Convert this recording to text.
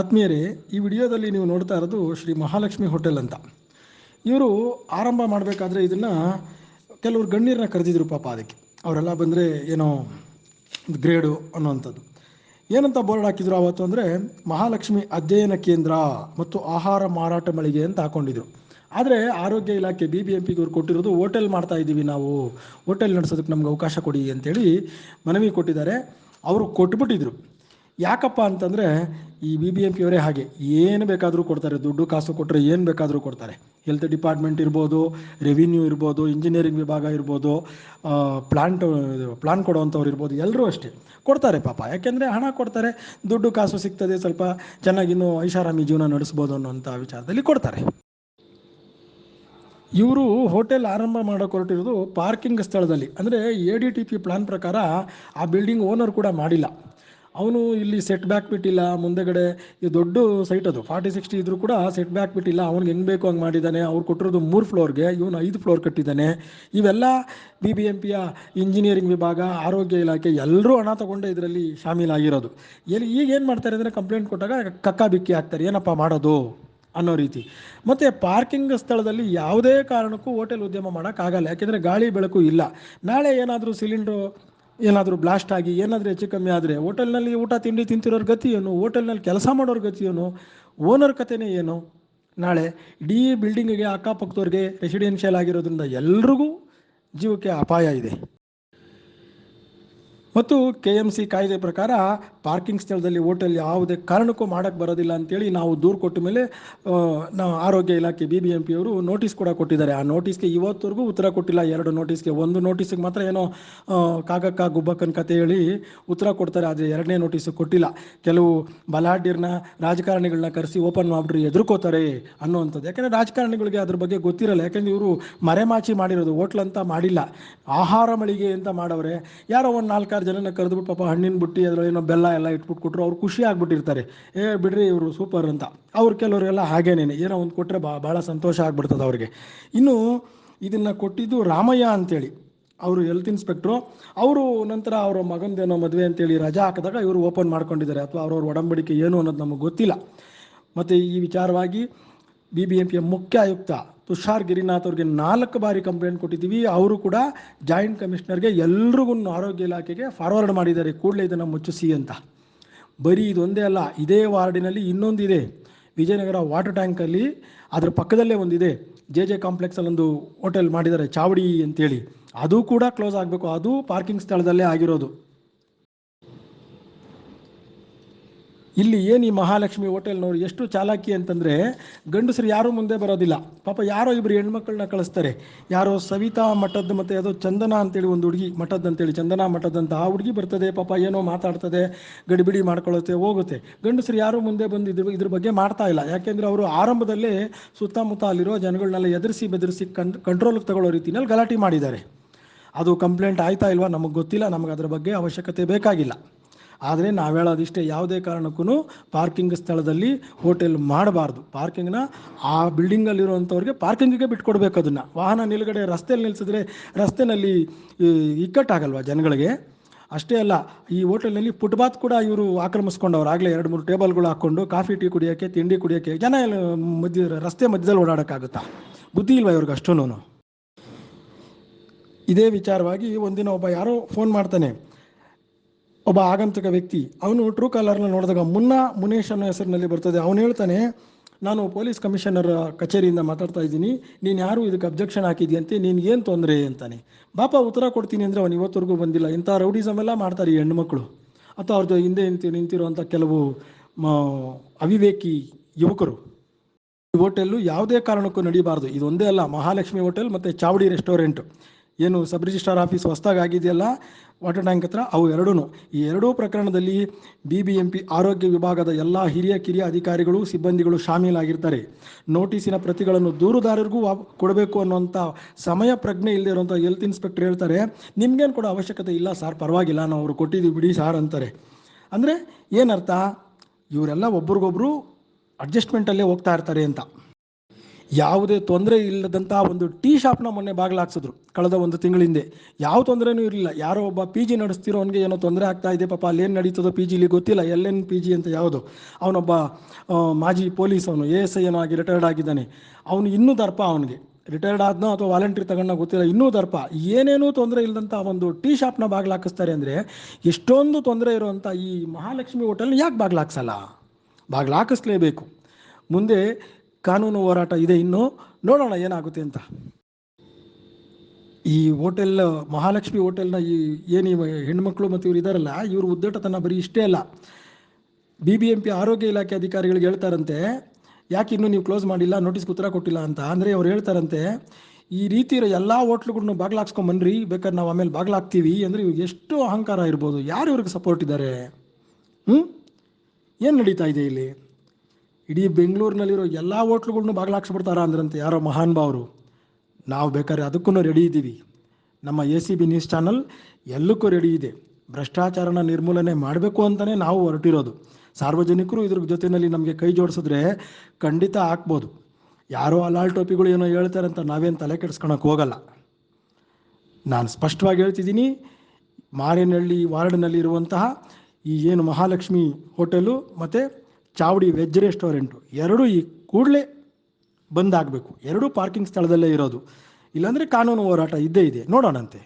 ಆತ್ಮೀಯರೇ, ಈ ವಿಡಿಯೋದಲ್ಲಿ ನೀವು ನೋಡ್ತಾ ಇರೋದು ಶ್ರೀ ಮಹಾಲಕ್ಷ್ಮಿ ಹೋಟೆಲ್ ಅಂತ. ಇವರು ಆರಂಭ ಮಾಡಬೇಕಾದ್ರೆ ಇದನ್ನು ಕೆಲವರು ಗಣ್ಯರನ್ನ ಕರೆದಿದ್ರು ಪಾಪ ಅದಕ್ಕೆ. ಅವರೆಲ್ಲ ಬಂದರೆ ಏನೋ ಗ್ರೇಡು ಅನ್ನೋವಂಥದ್ದು. ಏನಂತ ಬೋರ್ಡ್ ಹಾಕಿದ್ರು ಅವತ್ತು ಅಂದರೆ ಮಹಾಲಕ್ಷ್ಮಿ ಅಧ್ಯಯನ ಕೇಂದ್ರ ಮತ್ತು ಆಹಾರ ಮಾರಾಟ ಮಳಿಗೆ ಅಂತ ಹಾಕೊಂಡಿದ್ರು. ಆದರೆ ಆರೋಗ್ಯ ಇಲಾಖೆ ಬಿ ಬಿ ಎಂ ಪಿಗೆ ಅವ್ರು ಕೊಟ್ಟಿರೋದು ಹೋಟೆಲ್ ಮಾಡ್ತಾ ಇದ್ದೀವಿ ನಾವು. ಹೋಟೆಲ್ ನಡೆಸೋದಕ್ಕೆ ನಮ್ಗೆ ಅವಕಾಶ ಕೊಡಿ ಅಂತೇಳಿ ಮನವಿ ಕೊಟ್ಟಿದ್ದಾರೆ. ಅವರು ಕೊಟ್ಬಿಟ್ಟಿದ್ರು. ಯಾಕಪ್ಪ ಅಂತಂದರೆ ಈ ಬಿ ಬಿ ಎಂ ಪಿಯವರೇ ಹಾಗೆ ಏನು ಬೇಕಾದರೂ ಕೊಡ್ತಾರೆ, ದುಡ್ಡು ಕಾಸು ಕೊಟ್ಟರೆ ಏನು ಬೇಕಾದರೂ ಕೊಡ್ತಾರೆ. ಹೆಲ್ತ್ ಡಿಪಾರ್ಟ್ಮೆಂಟ್ ಇರ್ಬೋದು ರೆವಿನ್ಯೂ ಇರ್ಬೋದು ಇಂಜಿನಿಯರಿಂಗ್ ವಿಭಾಗ ಇರ್ಬೋದು ಪ್ಲಾಂಟ್ ಪ್ಲಾನ್ ಕೊಡುವಂಥವ್ರು ಇರ್ಬೋದು ಎಲ್ಲರೂ ಅಷ್ಟೇ. ಕೊಡ್ತಾರೆ ಪಾಪ. ಯಾಕೆಂದರೆ ಹಣ ಕೊಡ್ತಾರೆ, ದುಡ್ಡು ಕಾಸು ಸಿಗ್ತದೆ, ಸ್ವಲ್ಪ ಚೆನ್ನಾಗಿ ಇನ್ನೂ ಐಷಾರಾಮಿ ಜೀವನ ನಡೆಸ್ಬೋದು ಅನ್ನೋಂಥ ವಿಚಾರದಲ್ಲಿ ಕೊಡ್ತಾರೆ. ಇವರು ಹೋಟೆಲ್ ಆರಂಭ ಮಾಡೋಕೆ ಹೊರಟಿರೋದು ಪಾರ್ಕಿಂಗ್ ಸ್ಥಳದಲ್ಲಿ. ಅಂದರೆ A D T P plan ಪ್ರಕಾರ ಆ ಬಿಲ್ಡಿಂಗ್ ಓನರ್ ಕೂಡ ಮಾಡಿಲ್ಲ. ಅವನು ಇಲ್ಲಿ ಸೆಟ್ ಬ್ಯಾಕ್ ಬಿಟ್ಟಿಲ್ಲ, ಮುಂದೆಗಡೆ ಈ ದೊಡ್ಡ ಸೈಟ್ ಅದು ಫಾರ್ಟಿ ಸಿಕ್ಸ್ಟಿ ಇದ್ರೂ ಕೂಡ ಸೆಟ್ ಬ್ಯಾಕ್ ಬಿಟ್ಟಿಲ್ಲ, ಅವ್ನಿಗೆ ಹೆಂಗೆ ಬೇಕು ಹಂಗೆ ಮಾಡಿದ್ದಾನೆ ಅವ್ರು ಕೊಟ್ಟಿರೋದು ಮೂರು ಫ್ಲೋರ್ಗೆ ಇವನು ಐದು ಫ್ಲೋರ್ ಕಟ್ಟಿದ್ದಾನೆ ಇವೆಲ್ಲ ಬಿ ಬಿ ಎಂ ಪಿಯ ಇಂಜಿನಿಯರಿಂಗ್ ವಿಭಾಗ, ಆರೋಗ್ಯ ಇಲಾಖೆ ಎಲ್ಲರೂ ಹಣ ತಗೊಂಡೆ ಇದರಲ್ಲಿ ಶಾಮೀಲಾಗಿರೋದು ಎಲ್ಲಿ ಈಗ ಏನು ಮಾಡ್ತಾರೆ ಅಂದರೆ ಕಂಪ್ಲೇಂಟ್ ಕೊಟ್ಟಾಗ ಕಕ್ಕ ಬಿಕ್ಕಿ ಹಾಕ್ತಾರೆ, ಏನಪ್ಪ ಮಾಡೋದು ಅನ್ನೋ ರೀತಿ. ಮತ್ತು ಪಾರ್ಕಿಂಗ್ ಸ್ಥಳದಲ್ಲಿ ಯಾವುದೇ ಕಾರಣಕ್ಕೂ ಹೋಟೆಲ್ ಉದ್ಯಮ ಮಾಡೋಕ್ಕಾಗಲ್ಲ, ಯಾಕೆಂದರೆ ಗಾಳಿ ಬೆಳಕು ಇಲ್ಲ. ನಾಳೆ ಏನಾದರೂ ಸಿಲಿಂಡ್ರು ಏನಾದರೂ ಬ್ಲಾಸ್ಟ್ ಆಗಿ, ಏನಾದರೂ ಹೆಚ್ಚು ಕಮ್ಮಿ ಆದರೆ, ಹೋಟೆಲ್ನಲ್ಲಿ ಊಟ, ತಿಂಡಿ ತಿಂತಿರೋರ ಗತಿ ಏನು? ಹೋಟೆಲ್ನಲ್ಲಿ ಕೆಲಸ ಮಾಡೋರ ಗತಿ ಏನು? ಓನರ್ ಕಥೆನೇ ಏನು? ನಾಳೆ ಇಡೀ ಬಿಲ್ಡಿಂಗಿಗೆ ಅಕ್ಕಪಕ್ಕದವ್ರಿಗೆ ರೆಸಿಡೆನ್ಷಿಯಲ್ ಆಗಿರೋದ್ರಿಂದ ಎಲ್ರಿಗೂ ಜೀವಕ್ಕೆ ಅಪಾಯ ಇದೆ. ಮತ್ತು ಕೆ ಎಂ ಸಿ ಕಾಯ್ದೆ ಪ್ರಕಾರ ಪಾರ್ಕಿಂಗ್ ಸ್ಥಳದಲ್ಲಿ ಹೋಟೆಲ್ ಯಾವುದೇ ಕಾರಣಕ್ಕೂ ಮಾಡಕ್ಕೆ ಬರೋದಿಲ್ಲ ಅಂತೇಳಿ ನಾವು ದೂರು ಕೊಟ್ಟ ಮೇಲೆ ನಾವು ಆರೋಗ್ಯ ಇಲಾಖೆ ಬಿ ಬಿ ಎಂ ಪಿಯವರು ನೋಟಿಸ್ ಕೂಡ ಕೊಟ್ಟಿದ್ದಾರೆ. ಆ ನೋಟಿಸ್ಗೆ ಇವತ್ತವರೆಗೂ ಉತ್ತರ ಕೊಟ್ಟಿಲ್ಲ. ಎರಡು ನೋಟಿಸ್ಗೆ, ಒಂದು ನೋಟಿಸ್ಗೆ ಮಾತ್ರ ಏನೋ ಕಾಗಕ್ಕ ಗುಬ್ಬಕ್ಕನ ಕತೆ ಹೇಳಿ ಉತ್ತರ ಕೊಡ್ತಾರೆ. ಆದರೆ ಎರಡನೇ ನೋಟಿಸ್ ಕೊಟ್ಟಿಲ್ಲ. ಕೆಲವು ಬಲಾಢ್ಯರನ್ನ ರಾಜಕಾರಣಿಗಳನ್ನ ಕರೆಸಿ ಓಪನ್ ಮಾಡಿಬಿಟ್ರೆ ಎದುರ್ಕೋತಾರೆ ಅನ್ನೋವಂಥದ್ದು. ಯಾಕಂದರೆ ರಾಜಕಾರಣಿಗಳಿಗೆ ಅದ್ರ ಬಗ್ಗೆ ಗೊತ್ತಿರಲ್ಲ. ಯಾಕಂದರೆ ಇವರು ಮರೆಮಾಚಿ ಮಾಡಿರೋದು. ಹೋಟ್ಲ್ ಅಂತ ಮಾಡಿಲ್ಲ. ಆಹಾರ ಮಳಿಗೆ ಅಂತ ಮಾಡವ್ರೆ. ಯಾರೋ ಒಂದು ನಾಲ್ಕಾರು ಜನನ ಕರೆದ್ಬಿಟ್ಟು ಪಾಪ ಹಣ್ಣಿನ ಬುಟ್ಟಿ ಅದರಲ್ಲಿ ಬೆಲ್ಲ ಎಲ್ಲ ಇಟ್ಬಿಟ್ಟು ಕೊಟ್ಟರು ಅವ್ರು ಖುಷಿ ಆಗ್ಬಿಟ್ಟಿರ್ತಾರೆ. ಏ ಬಿಡ್ರಿ ಇವರು ಸೂಪರ್ ಅಂತ. ಅವ್ರು ಕೆಲವರೆಲ್ಲ ಹಾಗೇನೇನೆ, ಏನೋ ಒಂದು ಕೊಟ್ಟರೆ ಬಾ ಭಾಳ ಸಂತೋಷ ಆಗ್ಬಿಡ್ತದೆ ಅವ್ರಿಗೆ. ಇನ್ನು ಇದನ್ನು ಕೊಟ್ಟಿದ್ದು ರಾಮಯ್ಯ ಅಂತೇಳಿ. ಅವರು ಹೆಲ್ತ್ ಇನ್ಸ್ಪೆಕ್ಟ್ರು ಅವರು ನಂತರ ಅವರ ಮಗಂದೇನೋ ಮದುವೆ ಅಂತೇಳಿ ರಜಾ ಹಾಕಿದಾಗ ಇವರು ಓಪನ್ ಮಾಡ್ಕೊಂಡಿದ್ದಾರೆ. ಅಥವಾ ಅವ್ರವ್ರ ಒಡಂಬಡಿಕೆ ಏನು ಅನ್ನೋದು ನಮಗೆ ಗೊತ್ತಿಲ್ಲ. ಮತ್ತು ಈ ವಿಚಾರವಾಗಿ ಬಿ ಬಿ ಎಂ ಪಿಯ ಮುಖ್ಯ ಆಯುಕ್ತ ತುಷಾರ್ ಗಿರಿನಾಥ್ ಅವ್ರಿಗೆ ನಾಲ್ಕು ಬಾರಿ ಕಂಪ್ಲೇಂಟ್ ಕೊಟ್ಟಿದ್ದೀವಿ. ಅವರು ಕೂಡ ಜಾಯಿಂಟ್ ಕಮಿಷನರ್ಗೆ ಎಲ್ರಿಗೂ ಆರೋಗ್ಯ ಇಲಾಖೆಗೆ ಫಾರ್ವರ್ಡ್ ಮಾಡಿದ್ದಾರೆ. ಕೂಡಲೇ ಇದನ್ನು ಮುಚ್ಚಿಸಿ ಅಂತ. ಬರೀ ಇದೊಂದೇ ಅಲ್ಲ, ಇದೇ ವಾರ್ಡಿನಲ್ಲಿ ಇನ್ನೊಂದಿದೆ. ವಿಜಯನಗರ ವಾಟರ್ ಟ್ಯಾಂಕಲ್ಲಿ ಅದರ ಪಕ್ಕದಲ್ಲೇ ಒಂದಿದೆ. ಜೆ ಜೆ ಕಾಂಪ್ಲೆಕ್ಸಲ್ಲಿ ಒಂದು ಹೋಟೆಲ್ ಮಾಡಿದ್ದಾರೆ, ಚಾವಡಿ ಅಂತೇಳಿ. ಅದು ಕೂಡ ಕ್ಲೋಸ್ ಆಗಬೇಕು. ಅದು ಪಾರ್ಕಿಂಗ್ ಸ್ಥಳದಲ್ಲೇ ಆಗಿರೋದು. ಇಲ್ಲಿ ಏನು ಈ ಮಹಾಲಕ್ಷ್ಮಿ ಹೋಟೆಲ್ನವ್ರು ಎಷ್ಟು ಚಾಲಾಕಿ ಅಂತಂದರೆ ಗಂಡಸರು ಯಾರೂ ಮುಂದೆ ಬರೋದಿಲ್ಲ. ಪಾಪ ಯಾರೋ ಇಬ್ಬರು ಹೆಣ್ಮಕ್ಳನ್ನ ಕಳಿಸ್ತಾರೆ. ಯಾರೋ ಸವಿತಾ ಮಠದ್ದು ಮತ್ತು ಯಾವುದೋ ಚಂದನ ಅಂತೇಳಿ ಒಂದು ಹುಡುಗಿ ಮಠದ್ದು ಅಂತೇಳಿ ಚಂದನ ಮಠದ್ದಂತ ಆ ಹುಡುಗಿ ಬರ್ತದೆ, ಪಾಪ ಏನೋ ಮಾತಾಡ್ತದೆ, ಗಡಿಬಿಡಿ ಮಾಡ್ಕೊಳ್ಳುತ್ತೆ, ಹೋಗುತ್ತೆ. ಗಂಡಸರು ಯಾರೂ ಮುಂದೆ ಬಂದು ಇದ್ರ ಇದ್ರ ಬಗ್ಗೆ ಮಾಡ್ತಾ ಇಲ್ಲ. ಯಾಕೆಂದರೆ ಅವರು ಆರಂಭದಲ್ಲೇ ಸುತ್ತಮುತ್ತ ಅಲ್ಲಿರೋ ಜನಗಳನ್ನೆಲ್ಲ ಎದುರಿಸಿ ಬೆದರಿಸಿ ಕನ್ ಕಂಟ್ರೋಲ್ಗೆ ತಗೊಳ್ಳೋ ರೀತಿಯಲ್ಲಿ ಗಲಾಟೆ ಮಾಡಿದ್ದಾರೆ. ಅದು ಕಂಪ್ಲೇಂಟ್ ಆಯ್ತಾ ಇಲ್ವಾ ನಮಗೆ ಗೊತ್ತಿಲ್ಲ. ನಮಗೆ ಅದ್ರ ಬಗ್ಗೆ ಅವಶ್ಯಕತೆ ಬೇಕಾಗಿಲ್ಲ. ಆದರೆ ನಾವು ಹೇಳೋದಿಷ್ಟೇ ಯಾವುದೇ ಕಾರಣಕ್ಕೂ ಪಾರ್ಕಿಂಗ್ ಸ್ಥಳದಲ್ಲಿ ಹೋಟೆಲ್ ಮಾಡಬಾರ್ದು. ಪಾರ್ಕಿಂಗ್ನ ಆ ಬಿಲ್ಡಿಂಗಲ್ಲಿರುವಂಥವ್ರಿಗೆ ಪಾರ್ಕಿಂಗಿಗೆ ಬಿಟ್ಕೊಡ್ಬೇಕು ಅದನ್ನು. ವಾಹನ ನಿಲುಗಡೆ ರಸ್ತೆಯಲ್ಲಿ ನಿಲ್ಲಿಸಿದ್ರೆ ರಸ್ತೆನಲ್ಲಿ ಇಕ್ಕಟ್ಟಾಗಲ್ವ ಜನಗಳಿಗೆ? ಅಷ್ಟೇ ಅಲ್ಲ, ಈ ಹೋಟೆಲ್ನಲ್ಲಿ ಫುಟ್ಪಾತ್ ಕೂಡ ಇವರು ಆಕ್ರಮಿಸ್ಕೊಂಡವ್ರು. ಆಗಲೇ ಎರಡು ಮೂರು ಟೇಬಲ್ಗಳು ಹಾಕ್ಕೊಂಡು ಕಾಫಿ, ಟೀ ಕುಡಿಯೋಕ್ಕೆ, ತಿಂಡಿ ಕುಡಿಯೋಕ್ಕೆ ಜನ ಎಲ್ಲ ಮಧ್ಯ, ರಸ್ತೆ ಮಧ್ಯದಲ್ಲಿ ಓಡಾಡೋಕ್ಕಾಗುತ್ತಾ? ಬುದ್ಧಿ ಇಲ್ವಾ ಇವ್ರಿಗೆ ಅಷ್ಟೂ ಇದೇ ವಿಚಾರವಾಗಿ ಒಂದಿನ ಒಬ್ಬ ಯಾರೋ ಫೋನ್ ಮಾಡ್ತಾನೆ. ಒಬ್ಬ ಆಗಂತುಕ ವ್ಯಕ್ತಿ, ಅವನು ಟ್ರೂ ಕಾಲರ್ನ ನೋಡಿದಾಗ ಮುನ್ನ ಮುನೇಶ್ ಅನ್ನೋ ಹೆಸರಿನಲ್ಲಿ ಬರ್ತದೆ. ಅವನು ಹೇಳ್ತಾನೆ, ನಾನು ಪೊಲೀಸ್ ಕಮಿಷನರ್ ಕಚೇರಿಯಿಂದ ಮಾತಾಡ್ತಾ ಇದ್ದೀನಿ. ನೀನು ಯಾರು? ಇದಕ್ಕೆ ಅಬ್ಜೆಕ್ಷನ್ ಹಾಕಿದ್ಯಂತೆ. ಏನು ತೊಂದರೆ? ಅಂತಾನೆ. ಬಾಪ, ಉತ್ತರ ಕೊಡ್ತೀನಿ ಅಂದರೆ ಅವನು ಇವತ್ತರೆಗೂ ಬಂದಿಲ್ಲ. ಇಂಥ ರೌಡಿಸಮ್ ಎಲ್ಲ ಮಾಡ್ತಾರೆ ಈ ಹೆಣ್ಮಕ್ಳು ಅಥವಾ ಅವ್ರದ್ದು ಹಿಂದೆ ನಿಂತಿ ನಿಂತಿರುವಂಥ ಕೆಲವು ಅವಿವೇಕಿ ಯುವಕರು. ಈ ಹೋಟೆಲ್ಲು ಯಾವುದೇ ಕಾರಣಕ್ಕೂ ನಡೀಬಾರ್ದು. ಇದೊಂದೇ ಅಲ್ಲ, ಮಹಾಲಕ್ಷ್ಮಿ ಹೋಟೆಲ್ ಮತ್ತು ಚಾವಡಿ ರೆಸ್ಟೋರೆಂಟ್ ಏನು ಸಬ್ ರಿಜಿಸ್ಟ್ರಾರ್ ಆಫೀಸ್ ಹೊಸದಾಗಿ ಆಗಿದೆಯಲ್ಲ, ವಾಟರ್ ಟ್ಯಾಂಕ್ ಹತ್ರ ಅವು ಎರಡೂ ಈ ಎರಡೂ ಪ್ರಕರಣದಲ್ಲಿ ಬಿ ಬಿ ಎಂ ಪಿ ಆರೋಗ್ಯ ವಿಭಾಗದ ಎಲ್ಲ ಹಿರಿಯ ಕಿರಿಯ ಅಧಿಕಾರಿಗಳು, ಸಿಬ್ಬಂದಿಗಳು ಶಾಮೀಲಾಗಿರ್ತಾರೆ. ನೋಟಿಸಿನ ಪ್ರತಿಗಳನ್ನು ದೂರುದಾರರಿಗೂ ಕೊಡಬೇಕು ಅನ್ನುವಂಥ ಸಮಯ ಪ್ರಜ್ಞೆ ಇಲ್ಲದೆ ಇರುವಂಥ ಹೆಲ್ತ್ ಇನ್ಸ್ಪೆಕ್ಟರ್ ಹೇಳ್ತಾರೆ. ನಿಮ್ಗೇನು ಕೊಡೋ ಅವಶ್ಯಕತೆ ಇಲ್ಲ ಸರ್, ಪರವಾಗಿಲ್ಲ, ನಾವು ಅವರು ಕೊಟ್ಟಿದ್ದೀವಿ ಬಿಡಿ ಸಾರ್ ಅಂತಾರೆ. ಅಂದರೆ ಏನರ್ಥ? ಇವರೆಲ್ಲ ಒಬ್ರಿಗೊಬ್ರು ಅಡ್ಜಸ್ಟ್ಮೆಂಟಲ್ಲೇ ಹೋಗ್ತಾ ಇರ್ತಾರೆ ಅಂತ. ಯಾವುದೇ ತೊಂದರೆ ಇಲ್ಲದಂತಹ ಒಂದು ಟೀ ಶಾಪ್ನ ಮೊನ್ನೆ ಬಾಗಿಲು ಹಾಕ್ಸಿದ್ರು ಕಳೆದ ಒಂದು ತಿಂಗಳ ಹಿಂದೆ ಯಾವ ತೊಂದರೆನೂ ಇರಲಿಲ್ಲ. ಯಾರೋ ಒಬ್ಬ ಪಿ ಜಿ ನಡೆಸ್ತಿರೋನ್ಗೆ ಏನೋ ತೊಂದರೆ ಆಗ್ತಾ ಇದೆ. ಪಾಪ ಅಲ್ಲೇನು ನಡೀತದೋ ಪಿ ಜಿಲಿ ಗೊತ್ತಿಲ್ಲ. ಎಲ್ಲೇನು ಪಿ ಜಿ ಅಂತ ಯಾವುದು. ಅವನೊಬ್ಬ ಮಾಜಿ ಪೊಲೀಸ್ ಅವನು ಎ ಎಸ್ ಐ ಏನೋ ಆಗಿ ರಿಟೈರ್ಡ್ ಆಗಿದ್ದಾನೆ. ಅವನು ಇನ್ನೂ ದರ್ಪ ಅವನಿಗೆ. ರಿಟೈರ್ಡ್ ಆದ್ನೋ ಅಥವಾ ವಾಲಂಟ್ರಿ ತಗೊಂಡ ಗೊತ್ತಿಲ್ಲ. ಇನ್ನೂ ದರ್ಪ. ಏನೇನೂ ತೊಂದರೆ ಇಲ್ಲದಂಥ ಒಂದು ಟೀ ಶಾಪ್ನ ಬಾಗಿಲು ಹಾಕಿಸ್ತಾರೆ ಅಂದರೆ ಎಷ್ಟೊಂದು ತೊಂದರೆ ಇರುವಂಥ ಈ ಮಹಾಲಕ್ಷ್ಮಿ ಹೋಟೆಲ್ನ ಯಾಕೆ ಬಾಗಲ ಹಾಕಿಸ್ಲೇಬೇಕು ಮುಂದೆ ಕಾನೂನು ಹೋರಾಟ ಇದೆ ಇನ್ನು. ನೋಡೋಣ ಏನಾಗುತ್ತೆ ಅಂತ. ಈ ಹೋಟೆಲ್, ಮಹಾಲಕ್ಷ್ಮಿ ಹೋಟೆಲ್ನ ಈ ಏನು ಹೆಣ್ಮಕ್ಳು ಮತ್ತು ಇವ್ರು ಇದಾರಲ್ಲ, ಇವರು ಉದ್ದಟತನ ಬರೀ ಇಷ್ಟೇ ಅಲ್ಲ. ಬಿ ಬಿ ಎಂ ಆರೋಗ್ಯ ಇಲಾಖೆ ಅಧಿಕಾರಿಗಳಿಗೆ ಹೇಳ್ತಾರಂತೆ, ಯಾಕೆ ಇನ್ನೂ ನೀವು ಕ್ಲೋಸ್ ಮಾಡಿಲ್ಲ ನೋಟಿಸ್ ಉತ್ತರ ಕೊಟ್ಟಿಲ್ಲ ಅಂತ? ಅಂದರೆ ಅವ್ರು ಹೇಳ್ತಾರಂತೆ, ಈ ರೀತಿ ಇರೋ ಎಲ್ಲ ಹೋಟ್ಲುಗಳ್ನು ಬಾಗ್ಲಾಕ್ಸ್ಕೊಂಬನ್ರಿ ಬೇಕಾದ್ರೆ ನಾವು ಆಮೇಲೆ ಬಾಗ್ಲಾಕ್ತೀವಿ. ಅಂದರೆ ಇವ್ರಿಗೆ ಎಷ್ಟು ಅಹಂಕಾರ ಇರ್ಬೋದು. ಯಾರು ಇವ್ರಿಗೆ ಸಪೋರ್ಟ್ ಇದ್ದಾರೆ ಹ್ಞೂ ಏನು ನಡೀತಾ ಇದೆ ಇಲ್ಲಿ? ಇಡೀ ಬೆಂಗಳೂರಿನಲ್ಲಿರೋ ಎಲ್ಲ ಹೋಟ್ಲುಗಳ್ನು ಬಾಗ್ಲಾಕ್ಸ್ಬಿಡ್ತಾರ ಅಂದ್ರಂತೆ ಯಾರೋ ಮಹಾನ್ ಭಾವರು ನಾವು ಬೇಕಾದ್ರೆ ಅದಕ್ಕೂ ರೆಡಿ ಇದ್ದೀವಿ. ನಮ್ಮ A C B news channel ಎಲ್ಲಕ್ಕೂ ರೆಡಿ ಇದೆ. ಭ್ರಷ್ಟಾಚಾರನ ನಿರ್ಮೂಲನೆ ಮಾಡಬೇಕು ಅಂತಲೇ ನಾವು ಹೊರಟಿರೋದು. ಸಾರ್ವಜನಿಕರು ಇದ್ರ ಜೊತೆಯಲ್ಲಿ ನಮಗೆ ಕೈ ಜೋಡಿಸಿದ್ರೆ ಖಂಡಿತ ಹಾಕ್ಬೋದು. ಯಾರೋ ಅಲಾಲ್ ಟೋಪಿಗಳು ಏನೋ ಹೇಳ್ತಾರೆ ಅಂತ ನಾವೇನು ತಲೆ ಕೆಡಿಸ್ಕೊಳಕ್ಕೆ ಹೋಗಲ್ಲ. ನಾನು ಸ್ಪಷ್ಟವಾಗಿ ಹೇಳ್ತಿದ್ದೀನಿ, ಮಾರೇನಹಳ್ಳಿ ವಾರ್ಡ್ನಲ್ಲಿ ಇರುವಂತಹ ಈ ಏನು ಮಹಾಲಕ್ಷ್ಮಿ ಹೋಟೆಲು ಮತ್ತು ಚಾವಡಿ ವೆಜ್ ರೆಸ್ಟೋರೆಂಟು. ಎರಡೂ ಈ ಕೂಡಲೇ ಬಂದ್ ಆಗಬೇಕು ಎರಡೂ ಪಾರ್ಕಿಂಗ್ ಸ್ಥಳದಲ್ಲೇ ಇರೋದು. ಇಲ್ಲಾಂದರೆ ಕಾನೂನು ಹೋರಾಟ ಇದ್ದೇ ಇದೆ. ನೋಡೋಣಂತೆ.